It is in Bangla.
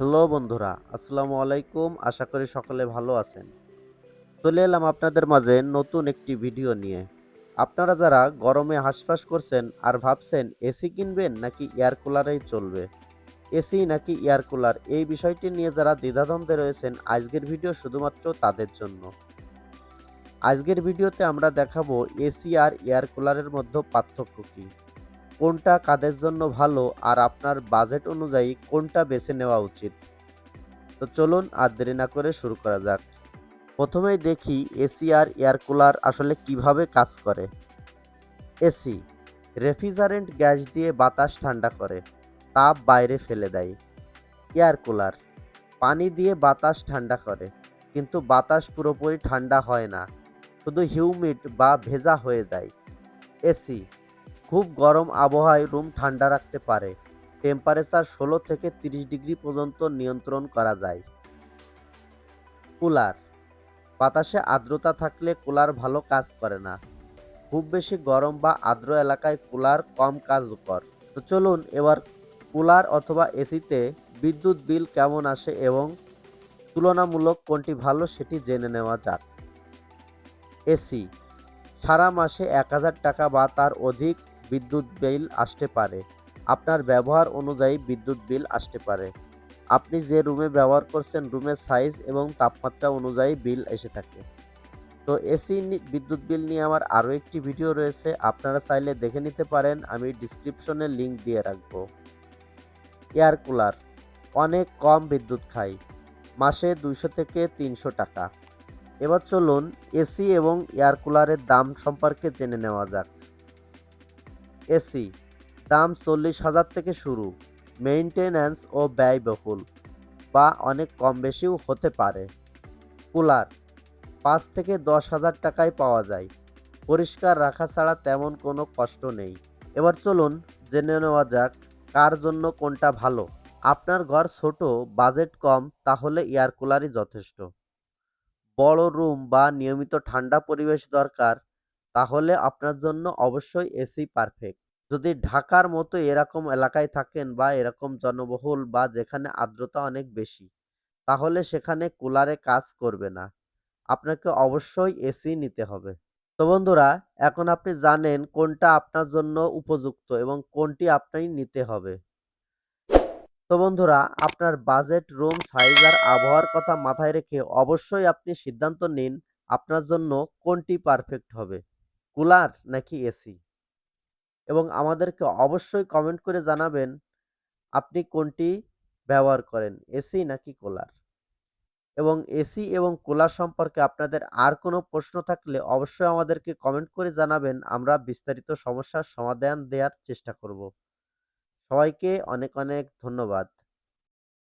হ্যালো বন্ধুরা, আসসালামু আলাইকুম। আশা করি সকলে ভালো আছেন। চলে এলাম আপনাদের মাঝে নতুন একটি ভিডিও নিয়ে। আপনারা যারা গরমে হাঁসফাঁস করছেন আর ভাবছেন এসি কিনবেন নাকি এয়ার কুলারেই চলবে? এসি নাকি এয়ার কুলার এই বিষয়টি নিয়ে যারা দ্বিধাদ্বন্দ্বে রয়েছেন, আজকের ভিডিও শুধুমাত্র তাদের জন্য। আজকের ভিডিওতে আমরা দেখাবো এসি আর এয়ার কুলারের মধ্যে পার্থক্য কী? কোনটা কাদের জন্য ভালো আর আপনার বাজেট অনুযায়ী কোনটা বেছে নেওয়া উচিত? তো চলুন আর দেরি না করে শুরু করা যাক। প্রথমেই দেখি এসি আর এয়ার কুলার আসলে কীভাবে কাজ করে। এসি, রেফ্রিজারেন্ট গ্যাস দিয়ে বাতাস ঠান্ডা করে, তাপ বাইরে ফেলে দেয়। এয়ার কুলার, পানি দিয়ে বাতাস ঠান্ডা করে, কিন্তু বাতাস পুরোপুরি ঠান্ডা হয় না, শুধু হিউমিড বা ভেজা হয়ে যায়। এসি খুব গরম আবহাওয়ায় রুম ঠান্ডা রাখতে পারে। টেম্পারেচার ষোলো থেকে তিরিশ ডিগ্রি পর্যন্ত নিয়ন্ত্রণ করা যায়। কুলার। বাতাসে আর্দ্রতা থাকলে কুলার ভালো কাজ করে না। খুব বেশি গরম বা আর্দ্র এলাকায় কুলার কম কার্যকর তো চলুন এবার কুলার অথবা এসিতে বিদ্যুৎ বিল কেমন আসে এবং তুলনামূলক কোনটি ভালো সেটি জেনে নেওয়া যাক। এসি। সারা মাসে এক হাজার টাকা বা তার অধিক বিদ্যুৎ বিল আসতে পারে। আপনার ব্যবহার অনুযায়ী বিদ্যুৎ বিল আসতে পারে। আপনি যে রুমে ব্যবহার করছেন, রুমের সাইজ এবং তাপমাত্রা অনুযায়ী বিল এসে থাকে। তো এসি বিদ্যুৎ বিল নিয়ে আমার আরও একটি ভিডিও রয়েছে, আপনারা চাইলে দেখে নিতে পারেন, আমি ডিসক্রিপশনে লিংক দিয়ে রাখব। এয়ার কুলার, অনেক কম বিদ্যুৎ খায় মাসে দুইশো থেকে তিনশো টাকা। এবার চলুন এসি এবং এয়ার কুলারের দাম সম্পর্কে জেনে নেওয়া যাক। এসি। দাম চল্লিশ হাজার থেকে শুরু। মেইনটেন্যান্স ও ব্যয়বহুল বা অনেক কম বেশিও হতে পারে। কুলার, পাঁচ থেকে দশ হাজার টাকায় পাওয়া যায়। পরিষ্কার রাখা ছাড়া তেমন কোনো কষ্ট নেই। এবার চলুন জেনে নেওয়া যাক কার জন্য কোনটা ভালো। আপনার ঘর ছোট, বাজেট কম, তাহলে এয়ার কুলারই যথেষ্ট। বড় রুম বা নিয়মিত ঠান্ডা পরিবেশ দরকার তাহলে আপনার জন্য অবশ্যই এসি পারফেক্ট যদি ঢাকার মতো এরকম এলাকায় থাকেন বা এরকম জনবহুল বা যেখানে আর্দ্রতা অনেক বেশি, তাহলে সেখানে কুলারে কাজ করবে না। আপনাকে অবশ্যই এসি নিতে হবে। তো বন্ধুরা, এখন আপনি জানেন কোনটা আপনার জন্য উপযুক্ত এবং কোনটি আপনি নিতে হবে। তো বন্ধুরা, আপনার বাজেট রুম সাইজ আর আবহাওয়ার কথা মাথায় রেখে অবশ্যই আপনি সিদ্ধান্ত নিন আপনার জন্য কোনটি পারফেক্ট হবে। কুলার নাকি এসি? এবং আমাদেরকে অবশ্যই কমেন্ট করে জানাবেন, আপনি কোনটি ব্যবহার করেন, এসি নাকি কুলার? এবং এসি এবং কুলার সম্পর্কে আপনাদের আর কোনো প্রশ্ন থাকলে অবশ্যই আমাদেরকে কমেন্ট করে জানাবেন, আমরা বিস্তারিত সমস্যার সমাধান দেওয়ার চেষ্টা করব। সবাইকে অনেক অনেক ধন্যবাদ।